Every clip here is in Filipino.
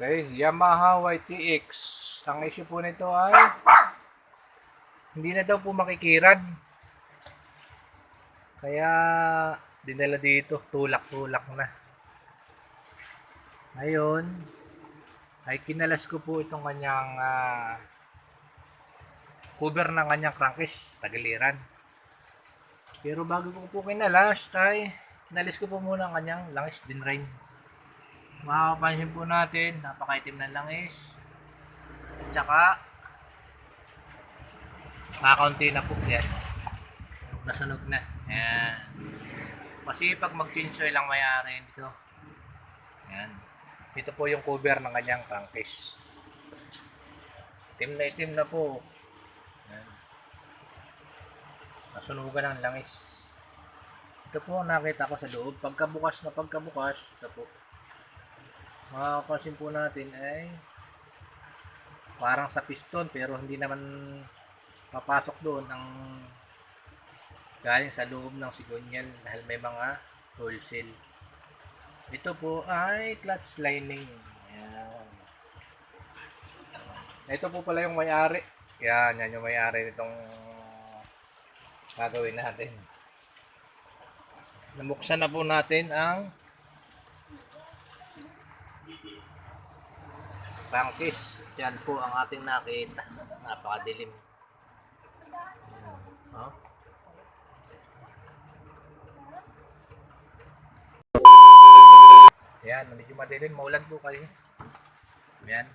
Okay, Yamaha YTX. Ang issue po nito ay hindi na daw po makikirad. Kaya dinala dito, tulak-tulak na. Ngayon, ay kinalas ko po itong kanyang ah, cover ng kanyang crankcase, tagiliran. Pero bago ko po kinalas, ay kinalis ko po muna ang kanyang langis din rin. Makapansin po natin, napakaitim ng langis. At saka, kakaunti na po yan. Nasunog na. Yan. Kasi pag mag-change oil ang mayari dito. Yan. Ito po yung cover ng kanyang crankcase. Itim na itim na po. Yan. Nasunugan ng langis. Ito po nakita ko sa loob. Pagkabukas na pagkabukas, ito po. Makakapansin po natin ay parang sa piston pero hindi naman papasok doon ang galing sa loob ng sigonyal dahil may mga seal. Ito po ay clutch lining. Ayan. Ito po pala yung may-ari. Yan, yan yung may-ari nitong gagawin natin. Namuksan na po natin ang Bangkis. Yan po ang ating nakita. Napakadilim. Oh. Yan, medyo madilim. Maulan po kayo. Yan.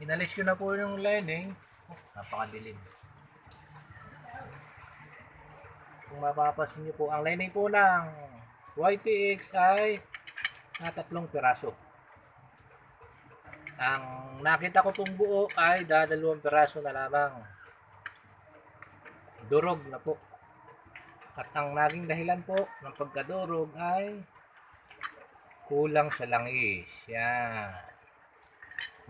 Inalis ko na po yung lining. Napakadilim. Kung mapapasin nyo po, ang lining po ng YTX ay na tatlong piraso. Ang nakita ko pong buo ay dadalawang piraso na lamang. Durog na po. At ang naging dahilan po ng pagkadurog ay kulang sa langis. Yan.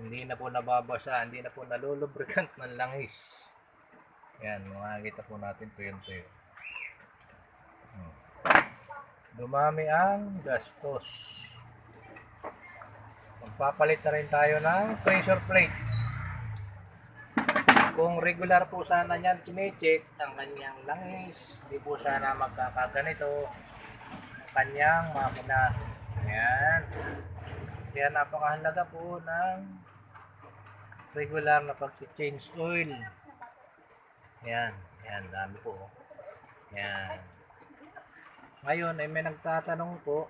Hindi na po nababasa, hindi na po nalulubricant ng langis. Yan, makikita po natin po yun po yun. Dumami ang gastos. Magpapalit na rin tayo ng pressure plate. Kung regular po sana niyan chinecheck ang kanyang langis, hindi po sana magkakaganito ang kanyang makina. Ayan. Kaya napakahalaga po ng regular na pag-change oil. Ayan. Ayan, dami po. Ayan. Ngayon ay may nagtatanong po,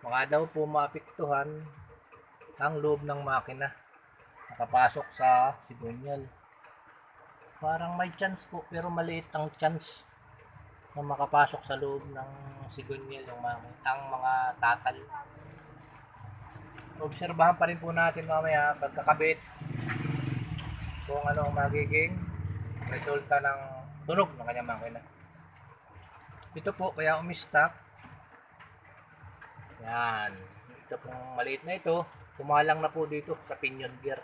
baka daw po maapektuhan ang loob ng makina nakapasok sa sigunyal. Parang may chance po pero maliit ang chance na makapasok sa loob ng sigunyal yung mga, ang mga tatal. Obserbahan pa rin po natin mamaya pagkakabit kung ano ang magiging resulta ng tunog ng kanyang makina. Ito po, kaya umistak. Yan. Ito pong maliit na ito, kumalang na po dito sa pinion gear.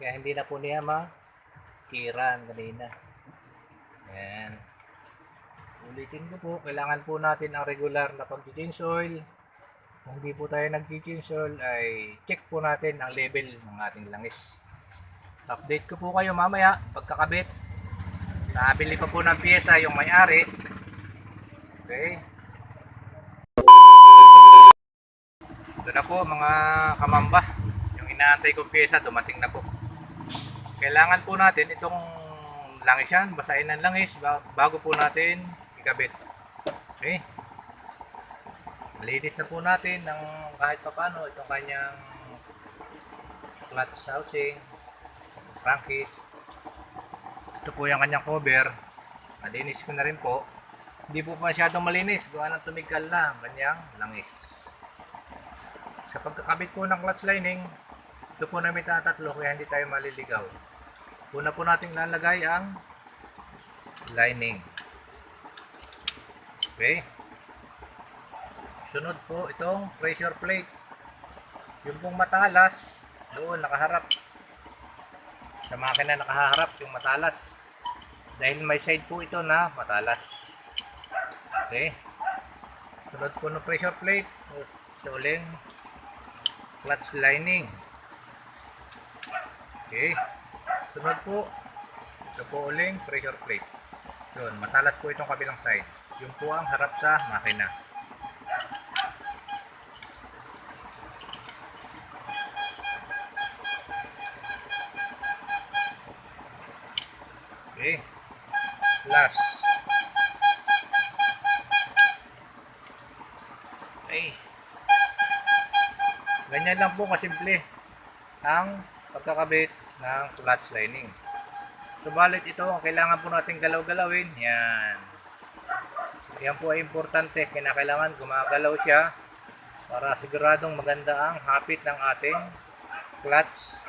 Kaya hindi na po niya makiran kanina. Yan. Ulitin ko po, kailangan po natin ang regular na pag-change oil. Kung hindi po tayo nag-change oil, ay check po natin ang level ng ating langis. Update ko po kayo mamaya pagkakabit. Nabili pa po ng pyesa yung may-ari. Okay. Ito na po mga kamamba. Yung inaantay kong pyesa dumating na po. Kailangan po natin itong langis yan, basahin ng langis ba- bago po natin ikabit. Okay. Malinis na po natin ng kahit papano itong kanyang clutch housing, crankcase. Ito po yung kanyang cover. Malinis ko na rin po. Hindi po masyadong malinis. Gawa ng tumigkal na ang kanyang langis. Sa pagkakabit po ng clutch lining, ito po na may tatatlo kaya hindi tayo maliligaw. Una po nating lalagay ang lining. Okay. Sunod po itong pressure plate. Yung pong matalas, doon nakaharap. Sa makina nakaharap yung matalas. Dahil may side po ito na matalas. Okay. Sunod po ng pressure plate. Ito uling. Clutch lining. Okay. Sunod po, ito po uling pressure plate. Yun, matalas po itong kabilang side. Yung po ang harap sa makina. Okay. Last. Okay. Ganyan lang po kasimple ang pagkakabit ng clutch lining. Subalit ito, ang kailangan po natin galaw-galawin. Yan. Yan po ay importante. Kinakailangan gumagalaw siya para siguradong maganda ang hapit ng ating clutch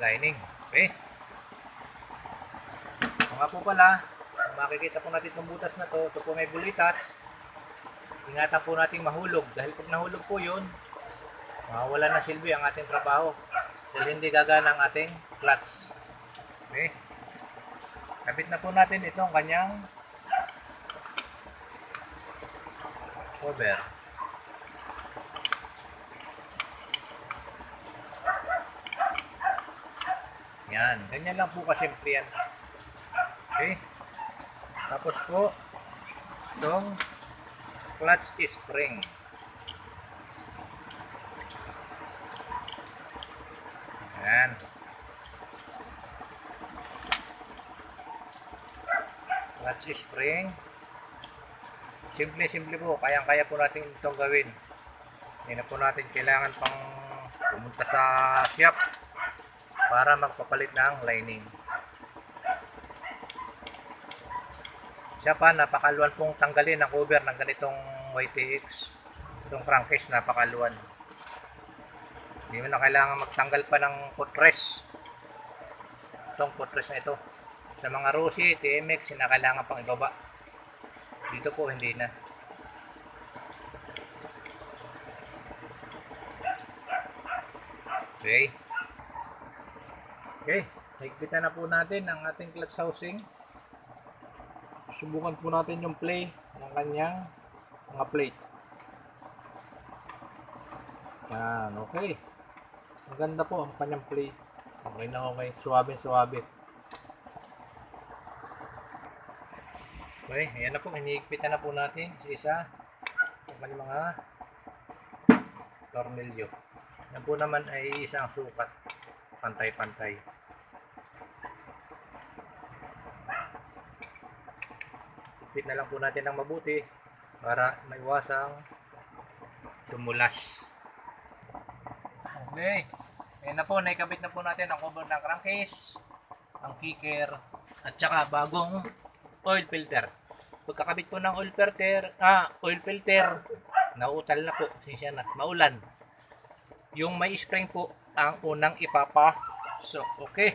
lining. Okay. Mga po pala, makikita po natin itong butas na to, ito po may bulitas. Ingatan po natin mahulog. Dahil pag nahulog po yun, mawawala na silbi ang ating trabaho. Dahil hindi gagana ang ating clutch. Okay. Kabit na po natin itong kanyang cover. Yan. Ganyan lang po kasimple yan. Okay. Tapos po, itong clutch spring. Yan. Clutch spring. Simple-simple po. Kayang-kaya po natin itong gawin. Hindi na po natin kailangan pang pumunta sa shop para magpapalit ng lining. Siya pa, napakaluan pong tanggalin ang cover ng ganitong YTX. Itong crankcase, napakaluan. Hindi mo na kailangan magtanggal pa ng footrest. Itong footrest na ito. Sa mga Rossi, TMX, sinakailangan pang ibaba. Dito po, hindi na. Okay. Okay. Higpitan na po natin ang ating clutch housing. Subukan po natin yung play ng kanyang mga plate. Yan, okay. Maganda po ang kanyang play. Okay na okay. Suwabe, suwabe. Okay, ayan na po. Hinihigpitan na po natin sa isa. Ang mga tornilyo. Yan po naman ay isang sukat. Pantay-pantay. Higpit na lang po natin ng mabuti para maiwasang tumulas. Okay. Ayan na po, naikabit na po natin ang cover ng crankcase, ang kicker, at saka bagong oil filter. Pagkakabit po ng oil filter, ah, oil filter, nauutal na po, sinsya na, maulan. Yung may spring po, ang unang ipapa. So, okay.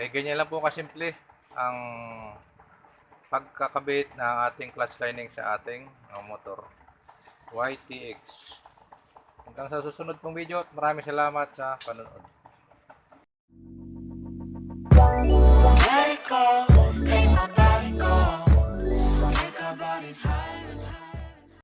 Eh, ganyan lang po kasimple ang pagkakabit ng ating clutch lining sa ating uh, motor YTX. Hanggang sa susunod pong video at maraming salamat sa panonood. Let it go, make my body go. Make our bodies higher.